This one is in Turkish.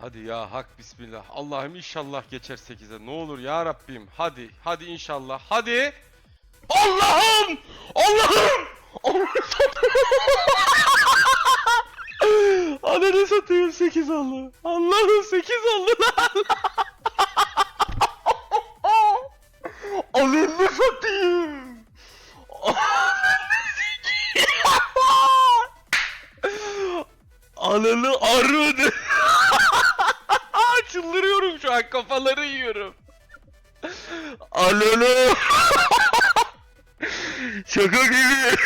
Hadi ya hak bismillah. Allah'ım inşallah geçer 8'e. Ne olur ya Rabbim. Hadi. Hadi inşallah. Hadi. Allah'ım! Allah'ım! Allah'ım! Ananı satayım 8 oldu. Allah'ım 8 oldu lan. Ananı satayım. Ananı arıdı. An kafaları yiyorum. Ananı. Şaka gibi.